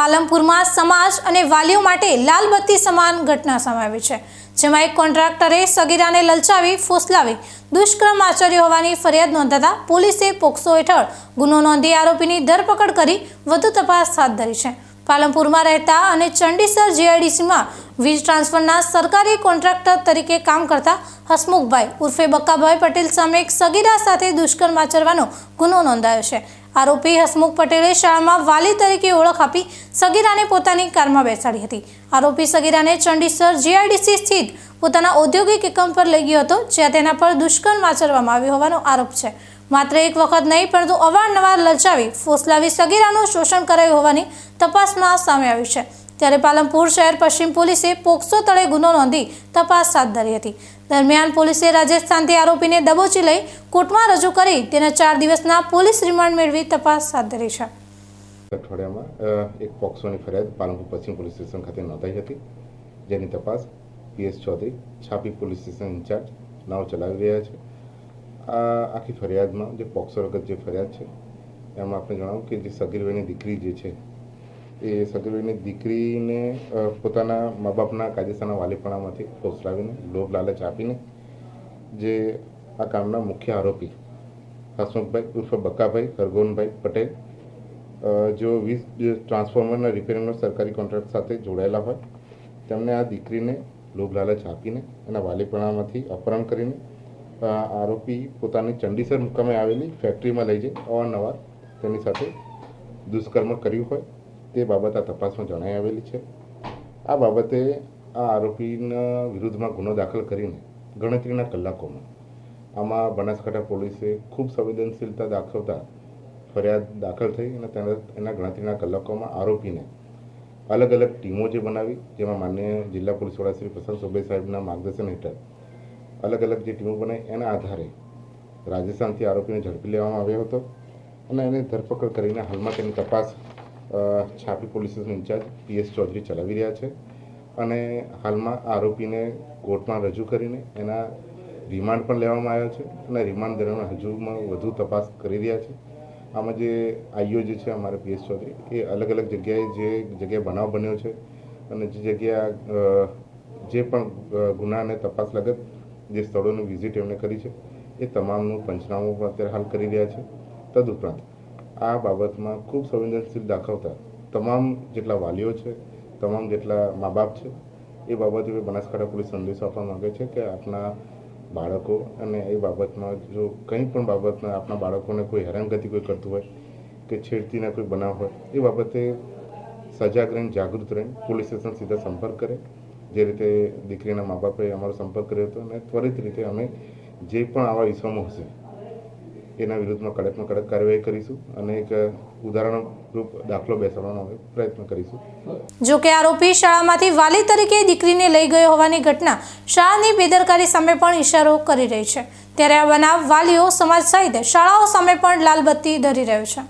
પાલનપુરમાં સમાજ અને વાલીઓ માટે લાલબત્તી સમાન ઘટના સામે આવી છે, જેમાં એક કોન્ટ્રાક્ટરે સગીરાને લલચાવી ફોસલાવી, દુષ્કર્મ આચર્યો હોવાની ફરિયાદ નોંધાતા પોલીસે પોક્સો હેઠળ ગુનો નોંધી આરોપીની ધરપકડ કરી વધુ તપાસ હાથ ધરી છે. પાલમપુરમાં રહેતા અને ચંડીસર જીઆઈડીસીમાં વીજ ટ્રાન્સફરના સરકારી કોન્ટ્રાક્ટર તરીકે કામ કરતા હસમુખભાઈ ઉર્ફે બક્કાભાઈ પટેલ સામે એક સગીરા સાથે દુષ્કર્મ આચરવાનો ગુનો નોંધાયો છે. આરોપી હસમુખ પટેલે શાળામાં વાલી તરીકે ઓળખ આપી સગીરાને પોતાની કારમાં બેસાડી હતી. આરોપી સગીરાને ચંડીસર જીઆઈડીસી સ્થિત પોતાના ઔદ્યોગિક એકમ પર લઈ ગયો હતો, જ્યાં તેના પર દુષ્કર્મ આચરવામાં આવ્યો હોવાનો આરોપ છે. માત્ર એક વખત નહીં, પરંતુ અવારનવાર લલચાવી, ફોસલાવી સગીરાનું શોષણ કરાયું હોવાની તપાસમાં સામે આવ્યું છે. ત્યારે પાલનપુર શહેર પશ્ચિમ પોલીસે પોક્સો તળે ગુનો નોંધી તપાસ હાથ ધરી હતી. દરમિયાન પોલીસે રાજસ્થાનથી આરોપીને દબોચી લઈ કોર્ટમાં રજૂ કરી તેના ચાર દિવસના પોલીસ રિમાન્ડ મેળવી તપાસ હાથ ધરી છે. અઠવાડિયામાં એક પોક્સોની ફરિયાદ પાલનપુર પશ્ચિમ પોલીસ સ્ટેશન ખાતે નોંધાઈ હતી. જેની તપાસ પીએસ ચૌધરી છાપી પોલીસ સ્ટેશન ઇન્ચાર્જ નાવ ચલાવી રહ્યા છે. આ આખી ફરિયાદમાં જે પોક્સો વખત જે ફરિયાદ છે, એમાં આપણે જણાવું કે જે સગીરભાઈની દીકરી જે છે એ સગીરભાઈની દીકરીને પોતાના મા બાપના કાયદેસરના વાલીપણામાંથી ફોસલાવીને લોભ લાલચ આપીને, જે આ કામના મુખ્ય આરોપી, હસમુખભાઈ ઉર્ફે બક્કાભાઈ ખરગોનભાઈ પટેલ જેઓ વીસ ટ્રાન્સફોર્મરના રિપેરિંગનો સરકારી કોન્ટ્રાક્ટ સાથે જોડાયેલા હોય, તેમને આ દીકરીને લોભ લાલચ આપીને એના વાલીપણામાંથી અપહરણ કરીને આરોપી પોતાની ચંડીસર મુકામે આવેલી ફેક્ટરીમાં લઈ જઈ અવારનવાર તેની સાથે દુષ્કર્મ કર્યું હોય તે બાબત આ તપાસમાં જણાઈ આવેલી છે. આ બાબતે આ આરોપીના વિરુદ્ધમાં ગુનો દાખલ કરીને ગણતરીના કલાકોમાં આમાં બનાસકાંઠા પોલીસે ખૂબ સંવેદનશીલતા દાખવતા ફરિયાદ દાખલ થઈ અને તેના એના ગણતરીના કલાકોમાં આરોપીને અલગ અલગ ટીમો જે બનાવી, જેમાં માન્ય જિલ્લા પોલીસ વડા શ્રી પ્રશાંત સુબે સાહેબના માર્ગદર્શન હેઠળ અલગ અલગ જે ટીમો બનાવી એના આધારે રાજસ્થાનથી આરોપીને ઝડપી લેવામાં આવ્યો હતો અને એની ધરપકડ કરીને હાલમાં તેની તપાસ Chhapi police station incharge PS Chaudhary ચલાવી રહ્યા છે અને હાલમાં આરોપીને કોર્ટમાં રજૂ કરીને એના રિમાન્ડ પણ લેવામાં આવ્યા છે અને રિમાન્ડ દરમિયાન હજુમાં વધુ તપાસ કરી રહ્યા છે. આમાં જે આઈઓ જે છે અમારે પીએસ ચૌધરી એ અલગ અલગ જગ્યાએ જે જગ્યાએ બનાવ બન્યો છે અને જે જગ્યા જે પણ ગુના અને તપાસ લગત જે સ્થળોની વિઝિટ એમણે કરી છે એ તમામનું પંચનામું પણ અત્યારે હાલ કરી રહ્યા છે. તદુપરાંત આ બાબતમાં ખૂબ સંવેદનશીલ દાખવતા તમામ જેટલા વાલીઓ છે, તમામ જેટલા મા બાપ છે, એ બાબતે બનાસકાંઠા પોલીસ સંદેશો આપવા માગે છે કે આપના બાળકો અને એ બાબતમાં જો કંઈ પણ બાબતમાં આપણા બાળકોને કોઈ હેરાનગતિ કોઈ કરતું હોય કે છેડતીના કોઈ બનાવ હોય, એ બાબતે સજાગ રહીને, જાગૃત રહીને પોલીસ સ્ટેશન સીધા સંપર્ક કરે. જે રીતે દીકરીના મા બાપે અમારો સંપર્ક કર્યો હતો અને ત્વરિત રીતે અમે જે પણ આવા વિશ્વમાં હશે એના વિરુદ્ધમાં કડકમાં કડક કાર્યવાહી કરીશું અને એક ઉદાહરણ રૂપ દાખલો બેસાડવાનો અમે પ્રયત્ન કરીશું. જો કે આરોપી શાળામાંથી વાલી તરીકે દીકરીને લઈ ગયો હોવાની ઘટના શાળાની બેદરકારી સામે પણ ઇશારો કરી રહી છે. ત્યારે આ બનાવ વાલીઓ સમાજ સહિત શાળાઓ સામે પણ લાલબત્તી ધરી રહ્યો છે.